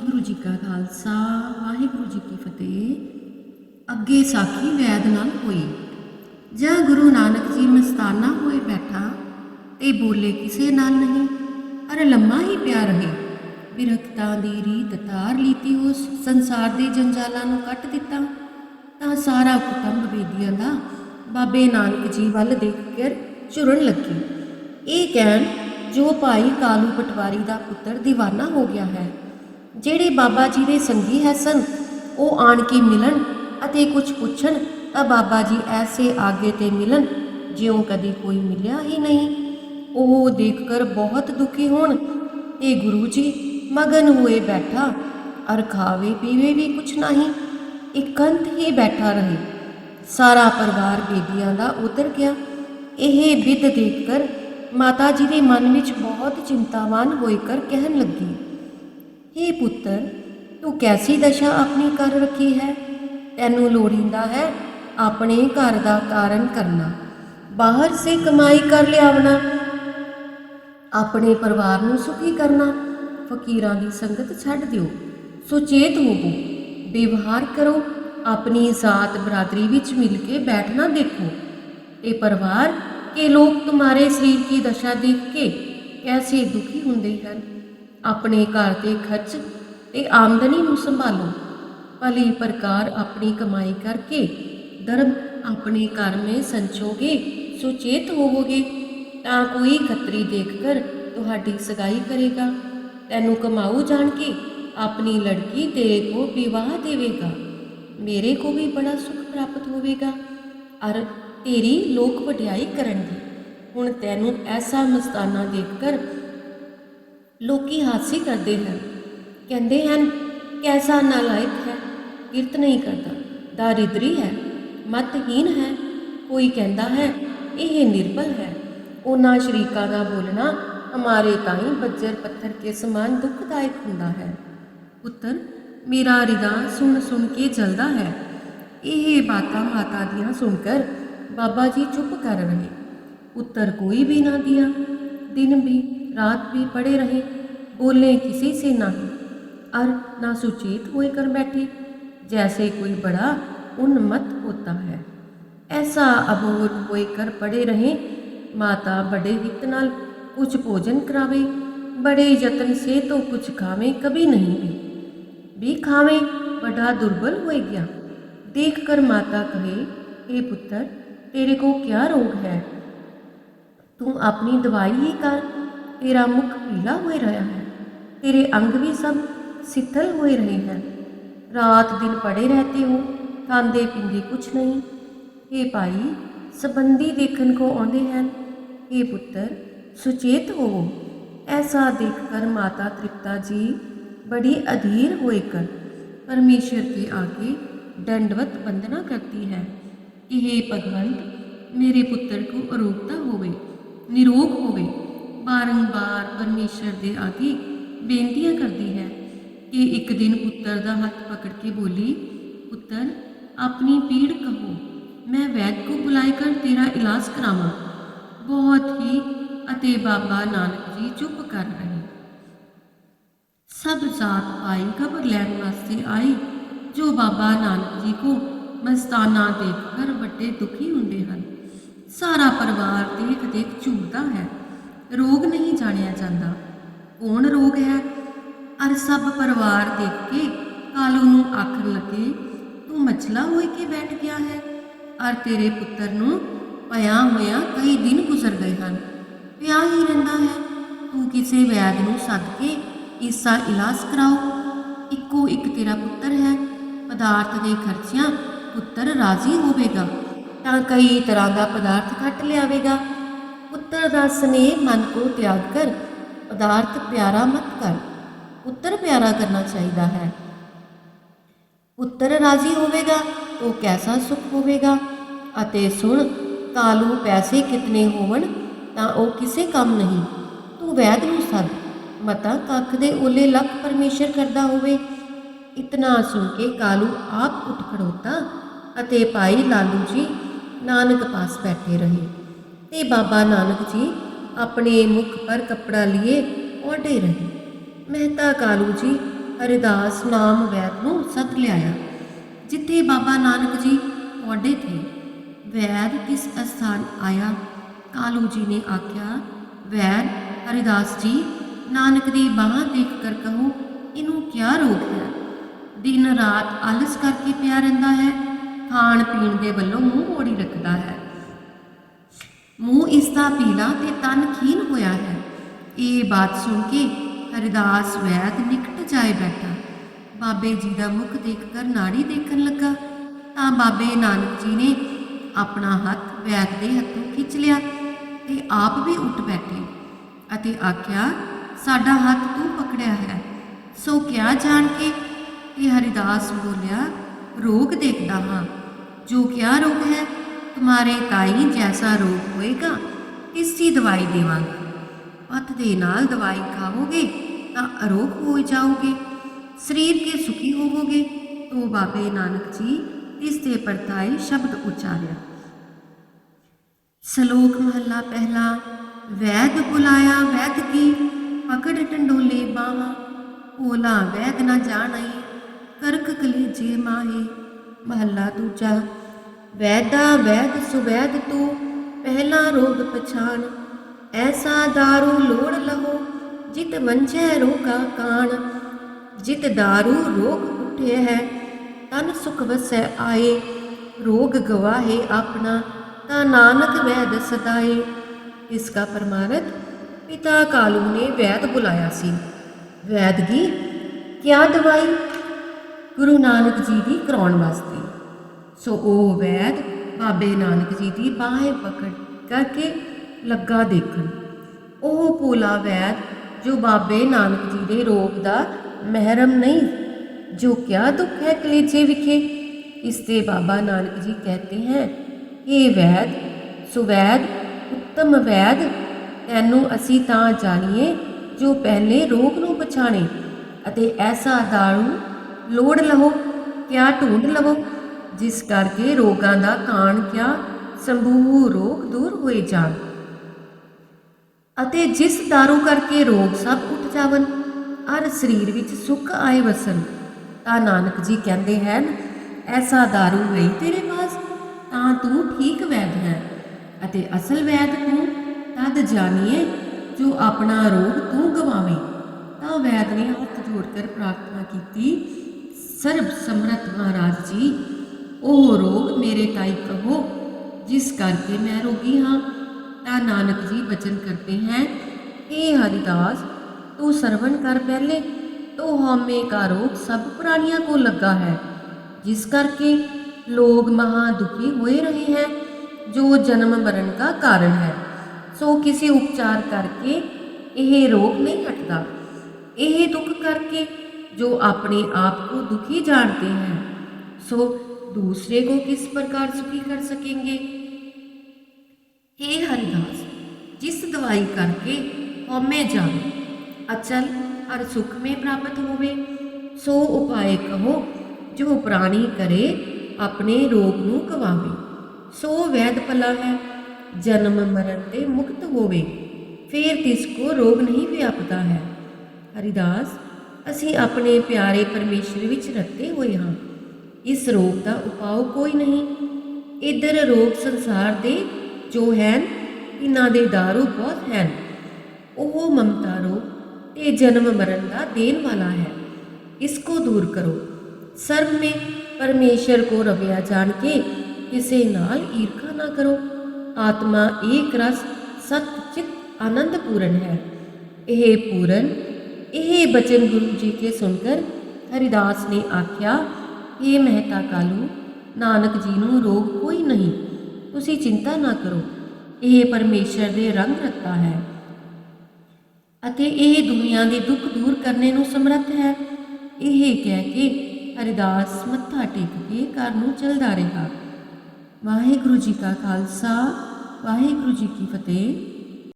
ਵਾਹਿਗੁਰੂ ਜੀ ਕਾ ਖਾਲਸਾ, ਵਾਹਿਗੁਰੂ ਜੀ ਕੀ ਫਤਿਹ। ਅੱਗੇ ਸਾਖੀ ਵੈਦ ਨਾਲ ਹੋਈ। ਜਾਂ ਗੁਰੂ ਨਾਨਕ ਜੀ ਮਸਤਾਨਾ ਹੋਏ ਬੈਠਾ, ਤੇ ਬੋਲੇ ਕਿਸੇ ਨਾਲ ਨਹੀਂ ਅਰ ਲੰਮਾ ਹੀ ਪਿਆ ਰਹੇ। ਬਿਰਖਤਾਂ ਦੀ ਰੀਤ ਤਾਰ ਲੀਤੀ ਉਸ ਸੰਸਾਰ ਦੇ ਜੰਜਾਲਾਂ ਨੂੰ ਕੱਟ ਦਿੱਤਾ, ਤਾਂ ਸਾਰਾ ਕੁਟੰਬ ਬੇਦੀਆਂ ਦਾ ਬਾਬੇ ਨਾਨਕ ਜੀ ਵੱਲ ਦੇਖ ਕੇ ਝੁਰਨ ਲੱਗੀ। ਇਹ ਕਹਿਣ, ਜੋ ਭਾਈ ਕਾਲੂ ਪਟਵਾਰੀ ਦਾ ਪੁੱਤਰ دیਵਾਨਾ ਹੋ ਗਿਆ ਹੈ ਜਿਹੜੇ ਬਾਬਾ ਜੀ ਦੇ ਸੰਗੀ ਹੈ ਸਨ, ਉਹ ਆਣ ਕੇ ਮਿਲਣ ਅਤੇ ਕੁਝ ਪੁੱਛਣ ਤਾਂ ਬਾਬਾ ਜੀ ਐਸੇ ਆਗੇ ਤੇ ਮਿਲਣ, ਜਿਉਂ ਕਦੀ ਕੋਈ ਮਿਲਿਆ ਹੀ ਨਹੀਂ। ਉਹ ਦੇਖ ਕਰ ਬਹੁਤ ਦੁਖੀ ਹੋਣ ਤੇ ਗੁਰੂ ਜੀ ਮਗਨ ਹੋਏ ਬੈਠਾ, ਅਰ ਖਾਵੇ ਪੀਵੇ ਵੀ ਕੁਛ ਨਹੀਂ। ਇਕੰਤ ਹੀ ਬੈਠਾ ਰਹੇ। ਸਾਰਾ ਪਰਿਵਾਰ ਬੇਦੀਆਂ ਦਾ ਉਤਰ ਗਿਆ। ਇਹ ਵਿਦ ਦੇਖ ਕਰ ਮਾਤਾ ਜੀ ਦੇ ਮਨ ਵਿੱਚ ਬਹੁਤ ਚਿੰਤਾਵਾਨ ਹੋਏ ਕਰ ਕਹਿਣ ਲੱਗੀ। हे ਪੁੱਤਰ, ਤੂੰ ਕੈਸੀ ਦਸ਼ਾ ਆਪਣੀ ਕਰ ਰੱਖੀ ਹੈ? ਤੈਨੂੰ ਲੋੜੀਂਦਾ ਹੈ ਆਪਣੇ ਘਰ ਦਾ ਕਾਰਨ ਕਰਨਾ। ਬਾਹਰ ਸੇ ਕਮਾਈ ਕਰ ਲਿਆਵਣਾ। ਆਪਣੇ ਪਰਿਵਾਰ ਨੂੰ ਸੁਖੀ ਕਰਨਾ। ਫਕੀਰਾਂ ਦੀ ਸੰਗਤ ਛੱਡ ਦਿਓ। ਸੁਚੇਤ ਹੋਵੋ। ਵਿਵਹਾਰ ਕਰੋ। ਆਪਣੀ ਜ਼ਾਤ ਬਰਾਦਰੀ ਵਿੱਚ ਮਿਲ ਕੇ ਬੈਠਣਾ ਦੇਖੋ। ਤੇ ਪਰਿਵਾਰ, ਕੇ ਲੋਕ ਤੁਹਾਰੇ ਸਰੀਰ ਕੀ ਦਸ਼ਾ ਦੇਖ ਕੇ ਕੈਸੇ ਦੁਖੀ ਹੁੰਦੇ ਹਨ? ਆਪਣੇ ਘਰ ਤੇ ਖਰਚ ਤੇ ਆਮਦਨੀ ਨੂੰ ਸੰਭਾਲੋ ਭਲੀ ਪ੍ਰਕਾਰ ਆਪਣੀ ਕਮਾਈ करके धर्म अपने घर में संचोगे सुचेत ਹੋਵੋਗੇ ਤਾਂ ਕੋਈ ਖੱਤਰੀ ਦੇਖ ਕਰ ਤੁਹਾਡੀ ਸਗਾਈ ਕਰੇਗਾ ਤੈਨੂੰ ਕਮਾਊ ਜਾਣ ਕੇ ਆਪਣੀ ਲੜਕੀ ਤੇਰੇ ਕੋ ਵਿਵਾਹ ਦੇਵੇਗਾ ਮੇਰੇ ਕੋ ਵੀ ਬੜਾ ਸੁਖ ਪ੍ਰਾਪਤ ਹੋਵੇਗਾ ਅਰ ਤੇਰੀ ਲੋਕ ਵਡਿਆਈ ਕਰਨਗੇ ਹੁਣ ਤੈਨੂੰ ਐਸਾ ਮਸਤਾਨਾ ਦੇਖ ਕਰ ਲੋਕੀ ਹਾਸੇ ਕਰਦੇ ਹਨ। ਕਹਿੰਦੇ ਹਨ, ਕੈਸਾ ਨਾਲਾਇਕ ਹੈ, ਕਿਰਤ ਨਹੀਂ ਕਰਦਾ, ਦਾਰਿਦਰੀ ਹੈ, ਮਤਹੀਨ ਹੈ, ਕੋਈ ਕਹਿੰਦਾ ਹੈ, ਇਹ ਨਿਰਬਲ ਹੈ। ਉਹਨਾਂ ਸ਼ਰੀਕਾਂ ਦਾ ਬੋਲਣਾ ਹਮਾਰੇ ਤਾਈਂ ਬੱਜਰ ਪੱਥਰ ਕੇ ਸਮਾਨ ਦੁਖਦਾਇਕ ਹੁੰਦਾ ਹੈ। ਪੁੱਤਰ, ਮੇਰਾ ਰਿਦਾ ਸੁਣ ਸੁਣ ਕੇ ਜਲਦਾ ਹੈ। ਇਹ ਬਾਤਾਂ ਮਾਤਾ ਦੀਆਂ ਸੁਣ ਕਰ ਬਾਬਾ ਜੀ ਚੁੱਪ ਕਰ ਰਹੇ। ਪੁੱਤਰ ਕੋਈ ਵੀ ਨਾ ਦਿਆ ਦਿਨ ਵੀ, ਰਾਤ ਵੀ ਪੜੇ ਰਹੇ। बोले, किसी से नहीं और ना सुचेत हुए कर बैठे। जैसे कोई बड़ा उन्मत्त होता है। ऐसा अबोध होए कर पड़े रहे। माता बड़े हित नाल कुछ भोजन करावे। बड़े यत्न से तो कुछ खावे, कभी नहीं भी। भी खावे, बड़ा दुर्बल हो गया। देख कर माता कहे, हे पुत्र, तेरे को क्या रोग है? तू अपनी दवाई ही कर। तेरा मुख पीला हो रहा है। तेरे अंग भी सब शिथल हुए रहे हैं। रात दिन पड़े रहते हो खाते पीते कुछ नहीं। हे भाई, संबंधी देखने को आते हैं। हे पुत्र, सुचेत होवो ऐसा देखकर माता तृप्ता जी बड़ी अधीर होकर परमेश्वर के आगे दंडवत वंदना करती है कि हे भगवंत, मेरे पुत्र को अरोगता होवे, निरोग होवे। बारंबार परमेश्वर के आगे ਬੇਨਤੀਆਂ ਕਰਦੀ ਹੈ ਕਿ ਇੱਕ ਦਿਨ ਪੁੱਤਰ ਦਾ ਹੱਥ ਪਕੜ ਕੇ ਬੋਲੀ, ਪੁੱਤਰ, ਆਪਣੀ ਪੀੜ ਕਹੋ। ਮੈਂ ਵੈਦ ਕੋ ਬੁਲਾਏ ਕਰ ਤੇਰਾ ਇਲਾਜ ਕਰਾਵਾਂ। ਬਹੁਤ ਹੀ ਅਤੇ ਬਾਬਾ ਨਾਨਕ ਜੀ ਚੁੱਪ ਕਰ ਰਹੇ। ਸਭ ਜਾਤ ਭਾਈ ਖਬਰ ਲੈਣ ਵਾਸਤੇ ਆਏ, ਜੋ ਬਾਬਾ ਨਾਨਕ ਜੀ ਕੋ ਮਸਤਾਨਾ ਦੇਖकर ਵੱਡੇ ਦੁਖੀ ਹੁੰਦੇ ਹਨ। ਸਾਰਾ ਪਰਿਵਾਰ ਦੇਖ ਦੇਖ ਝੂਰਦਾ ਹੈ। ਰੋਗ ਨਹੀਂ ਜਾਣਿਆ ਜਾਂਦਾ। ਕੌਣ ਰੋਗ ਹੈ? ਅਰ ਸਭ ਪਰਿਵਾਰ ਦੇਖ ਕੇ ਕਾਲੂ ਨੂੰ ਆਖਣ ਲੱਗੇ, ਤੂੰ ਮਛਲਾ ਹੋਏ ਕੇ ਬੈਠ ਗਿਆ ਹੈ? ਅਰ ਤੇਰੇ ਪੁੱਤਰ ਨੂੰ ਪਿਆ ਹੋਇਆ ਕਈ ਦਿਨ ਗੁਜ਼ਰ ਗਏ ਹਨ। ਪਿਆ ਹੀ ਰਹਿੰਦਾ ਹੈ। ਤੂੰ ਕਿਸੇ ਵੈਦ ਨੂੰ ਸੱਦ ਕੇ ਇਸਾ ਇਲਾਜ ਕਰਾਓ। ਇੱਕੋ ਇੱਕ ਤੇਰਾ ਪੁੱਤਰ ਹੈ। ਪਦਾਰਥ ਦੇ ਖਰਚਿਆਂ ਪੁੱਤਰ ਰਾਜ਼ੀ ਹੋਵੇਗਾ। ਤਾਂ ਕਈ ਤਰ੍ਹਾਂ ਦਾ ਪਦਾਰਥ ਖੱਟ ਲਿਆਵੇਗਾ। ਪੁੱਤਰ ਦਾ ਸਨੇਹ ਮਨ ਕੋ ਤਿਆਗ ਕਰ ਪਦਾਰਥ ਪਿਆਰਾ ਮਤ ਕਰ, ਪੁੱਤਰ ਪਿਆਰਾ ਕਰਨਾ ਚਾਹੀਦਾ ਹੈ। ਪੁੱਤਰ ਰਾਜ਼ੀ ਹੋਵੇਗਾ, ਉਹ ਕੈਸਾ ਸੁਖ ਹੋਵੇਗਾ? ਅਤੇ ਸੁਣ, ਕਾਲੂ ਪੈਸੇ ਕਿਤਨੇ ਹੋਵਣ, ਤਾਂ ਉਹ ਕਿਸੇ ਕੰਮ ਨਹੀਂ। ਤੂੰ ਵੈਦ ਨੂੰ ਸੱਦ, ਮਤਾ ਕੱਖ ਦੇ ਓਲੇ ਲੱਖ ਪਰਮੇਸ਼ਰ ਕਰਦਾ ਹੋਵੇ। ਇਤਨਾ ਸੁਣ ਕੇ ਕਾਲੂ ਆਪ ਉੱਠ ਖੜੋਤਾ ਅਤੇ ਭਾਈ ਲਾਲੂ ਜੀ ਨਾਨਕ ਪਾਸ ਬੈਠੇ ਰਹੇ। ਤੇ ਬਾਬਾ ਨਾਨਕ ਜੀ ਆਪਣੇ ਮੁਖ ਪਰ ਕਪੜਾ लिए ओढ़े रहे मेहता कालू जी ਹਰਿਦਾਸ ਨਾਮ ਵੈਦ ਨੂੰ ਸੱਦ ਲਿਆਇਆ ਜਿੱਥੇ ਬਾਬਾ ਨਾਨਕ ਜੀ ਪੌੜੇ ਥੇ ਵੈਦ ਕਿਸ ਅਸਥਾਨ ਆਇਆ ਕਾਲੂ ਜੀ ਨੇ ਆਖਿਆ ਵੈਦ ਹਰਿਦਾਸ ਜੀ ਨਾਨਕ ਦੀ ਬਾਹ ਦੇਖ ਕਰ ਕਹੋ ਇਹਨੂੰ ਕਿਆ ਰੋਗ ਹੈ ਦਿਨ ਰਾਤ ਆਲਸ ਕਰਕੇ ਪਿਆ ਰਹਿੰਦਾ ਹੈ ਖਾਣ ਪੀਣ ਦੇ ਵੱਲੋਂ ਮੂੰਹ ਮੋੜੀ ਰੱਖਦਾ ਹੈ ਮੂੰਹ ਇਸ ਦਾ ਪੀਲਾ ਤੇ ਤਨ ਖੀਨ ਹੋਇਆ ਹੈ। ਇਹ ਬਾਤ ਸੁਣ ਕੇ ਹਰਿਦਾਸ ਵੈਦ ਨਿਕਟ ਜਾਏ ਬੈਠਾ। ਬਾਬੇ ਜੀ ਦਾ ਮੁਖ ਦੇਖ ਕਰ ਨਾੜੀ ਦੇਖਣ ਲੱਗਾ। ਤਾਂ ਬਾਬੇ ਨਾਨਕ ਜੀ ਨੇ ਆਪਣਾ ਹੱਥ ਵੈਦ ਦੇ ਹੱਥੋਂ ਖਿੱਚ ਲਿਆ ਤੇ ਆਪ ਵੀ ਉੱਠ ਬੈਠੇ ਅਤੇ ਆਖਿਆ, ਸਾਡਾ ਹੱਥ ਤੂੰ ਪਕੜਿਆ ਹੈ। ਸੋ ਕਿਆ ਜਾਣ ਕੇ? ਕਿ ਹਰਿਦਾਸ ਬੋਲਿਆ, ਰੋਗ ਦੇਖਦਾ ਹਾਂ। ਜੋ ਕਿਆ ਰੋਗ ਹੈ तुम्हारे ਤਾਈ ਜੈਸਾ ਰੋਗ ਹੋਏਗਾ ਇਸੀ ਦਵਾਈ ਦੇਵਾਂਗਾ ਪੱਥ ਦੇ ਨਾਲ ਦਵਾਈ ਖਾਵੋਗੇ ਤਾਂ ਅਰੋਗ ਹੋ ਜਾਓਗੇ ਸਰੀਰ ਕੇ ਸੁਖੀ ਹੋਵੋਗੇ ਤੋ ਬਾਬੇ ਨਾਨਕ ਜੀ ਇਸ ਤੇ ਪਰਤਾਏ ਸ਼ਬਦ ਉਚਾਰਿਆ ਸ਼ਲੋਕ ਮਹੱਲਾ ਪਹਿਲਾ ਵੈਦ ਬੁਲਾਇਆ ਵੈਦ ਕੀ ਪਕੜ ਟੰਡੋਲੇ ਬਾਵਾ ਭੋਲਾ ਵੈਦ ਨਾ ਜਾਣਈ ਕਰਕ ਕਲੀਜੇ ਮਾਹੇ ਮਹੱਲਾ ਦੂਜਾ ਵੈਦਾ ਵੈਦ ਸੁਵੈਦ ਤੂੰ ਪਹਿਲਾ ਰੋਗ ਪਛਾਣ ਐਸਾ दारू ਲੋੜ ਲਹੋ ਜਿਤ ਵੰਝੈ ਰੋਗਾ ਕਾਣ ਜਿਤ दारू ਰੋਗ ਉਠੇ ਹੈ ਤਨ ਸੁਖ ਵਸੈ ਆਏ ਰੋਗ ਗਵਾਹੇ ਆਪਣਾ ਤਾ ਨਾਨਕ ਵੈਦ ਸਦਾਏ ਇਸ ਦਾ ਪ੍ਰਮਾਣਤ ਪਿਤਾ ਕਾਲੂ ਨੇ ਵੈਦ ਬੁਲਾਇਆ ਸੀ ਵੈਦਗੀ ਕਿਆ ਦਵਾਈ ਗੁਰੂ ਨਾਨਕ ਜੀ ਦੀ ਕਰਾਉਣ ਵਾਸਤੇ ਸੋ ਉਹ ਵੈਦ ਬਾਬੇ ਨਾਨਕ ਜੀ ਦੀ ਬਾਹੇ ਪਕੜ ਕਰਕੇ ਲੱਗਾ ਦੇਖਣ। ਉਹ ਭੋਲਾ ਵੈਦ ਜੋ ਬਾਬੇ ਨਾਨਕ ਜੀ ਦੇ ਰੋਗ ਦਾ ਮਹਿਰਮ ਨਹੀਂ, ਜੋ ਕਿਆ ਦੁੱਖ ਹੈ ਕਲੇਜੇ ਵਿਖੇ, ਇਸ ਤੇ ਬਾਬਾ ਨਾਨਕ ਜੀ ਕਹਤੇ ਹੈ ਇਹ ਵੈਦ ਸੁਵੈਦ ਉੱਤਮ ਵੈਦ, ਤੈਨੂੰ ਅਸੀਂ ਤਾਂ ਜਾਣੀਏ ਜੋ ਪਹਿਲੇ ਰੋਗ ਨੂੰ ਪਛਾਣੇ ਅਤੇ ਐਸਾ ਦਾਰੂ ਲੋੜ ਲਵੋ ਕਿਆ ਢੂੰਡ ਲਵੋ ਜਿਸ ਕਰਕੇ ਰੋਗਾਂ ਦਾ ਕਾਣ ਕਿਆ ਸੰਭੂ ਰੋਗ ਦੂਰ ਹੋਏ ਜਾਣ। ਅਤੇ ਜਿਸ ਦਾਰੂ ਕਰਕੇ ਰੋਗ ਸਭ ਉੱਠ ਜਾਵਨ, ਅਰ ਸਰੀਰ ਵਿੱਚ ਸੁੱਖ ਆਏ ਵਸਨ, ਤਾਂ ਨਾਨਕ ਜੀ ਕਹਿੰਦੇ ਹਨ, ਐਸਾ ਦਾਰੂ ਨਹੀਂ ਤੇਰੇ ਪਾਸ ਤਾਂ ਤੂੰ ਠੀਕ ਵੈਦ ਹੈ। ਅਤੇ ਅਸਲ ਵੈਦ ਤੂੰ, ਤਦ ਜਾਣੀਏ ਜੋ ਆਪਣਾ ਰੋਗ ਤੂੰ ਗਵਾਵੇਂ। ਤਾਂ ਵੈਦ ਨੇ ਹੱਥ ਜੋੜ ਕਰ ਪ੍ਰਾਰਥਨਾ ਕੀਤੀ, ਸਰਬ ਸਮਰੱਥ ਮਹਾਰਾਜ ਜੀ ਉਹ ਰੋਗ ਮੇਰੇ ਤਾਈ ਕਹੋ ਜਿਸ ਕਰਕੇ ਮੈਂ ਰੋਗੀ ਹਾਂ ਤਾਂ ਨਾਨਕ ਜੀ ਬਚਨ ਕਰਤੇ हैं हे हरिदास तू श्रवण कर पहले तो हमें का रोग सब प्राणियों को लगा है जिस करके लोग महा दुखी हुए रहे हैं जो जन्म मरण का कारण है सो किसी उपचार करके यह रोग नहीं हटता यह दुख करके जो अपने आप को दुखी जानते हैं सो दूसरे को किस प्रकार सुखी कर सकेंगे हे हरिदास जिस दवाई करके हमें जावे अचल और सुख में प्राप्त होवे सो उपाय कहो जो प्राणी करे अपने रोग ਨੂੰ ਕਵਾਵੇ ਸੋ ਵੈਦ ਭਲਾ ਹੈ ਜਨਮ ਮਰਨ ਤੇ ਮੁਕਤ ਹੋਵੇ ਫੇਰ ਤਿਸ ਕੋ ਰੋਗ ਨਹੀਂ ਵਿਆਪਦਾ ਹੈ ਹਰਿਦਾਸ ਅਸੀਂ ਆਪਣੇ ਪਿਆਰੇ ਪਰਮੇਸ਼ਰ ਵਿੱਚ ਰਤੇ ਹੋਏ ਹਾਂ ਇਸ ਰੋਗ ਦਾ ਉਪਾਅ ਕੋਈ ਨਹੀਂ ਇਧਰ ਰੋਗ ਸੰਸਾਰ ਦੇ ਜੋ ਹਨ ਇਹਨਾਂ ਦੇ ਦਾਰੂ ਬਹੁਤ ਹਨ ਉਹ ਮਮਤਾ ਰੋਗ ਤੇ ਜਨਮ ਮਰਨ ਦਾ ਦੇਣ ਵਾਲਾ ਹੈ इसको दूर करो सर्व में परमेश्वर को रवैया जान के किसे नाल ईर्खा ना करो आत्मा एक रस सत चित आनंद पूर्ण है ਇਹ ਪੂਰਨ ਇਹ ਬਚਨ ਗੁਰੂ ਜੀ ਕੇ ਸੁਣਕਰ ਹਰਿਦਾਸ ਨੇ ਆਖਿਆ ਇਹ ਮਹਿਤਾ ਕਾਲੂ, ਨਾਨਕ ਜੀ ਨੂੰ ਰੋਗ ਕੋਈ ਨਹੀਂ। ਤੁਸੀਂ ਚਿੰਤਾ ਨਾ ਕਰੋ, ਇਹ ਪਰਮੇਸ਼ਰ ਦੇ ਰੰਗ ਰੱਤਾ ਹੈ। ਅਤੇ ਇਹ ਦੁਨੀਆ ਦੇ ਦੁੱਖ ਦੂਰ ਕਰਨੇ ਨੂੰ ਸਮਰੱਥ ਹੈ। ਇਹ ਕਹਿ ਕੇ ਹਰਿਦਾਸ ਮੱਥਾ ਟੇਕ ਕੇ ਘਰ ਨੂੰ ਚਲਦਾ ਰਿਹਾ। ਵਾਹਿਗੁਰੂ ਜੀ ਕਾ ਖਾਲਸਾ, ਵਾਹਿਗੁਰੂ ਜੀ ਕੀ ਫਤਿਹ।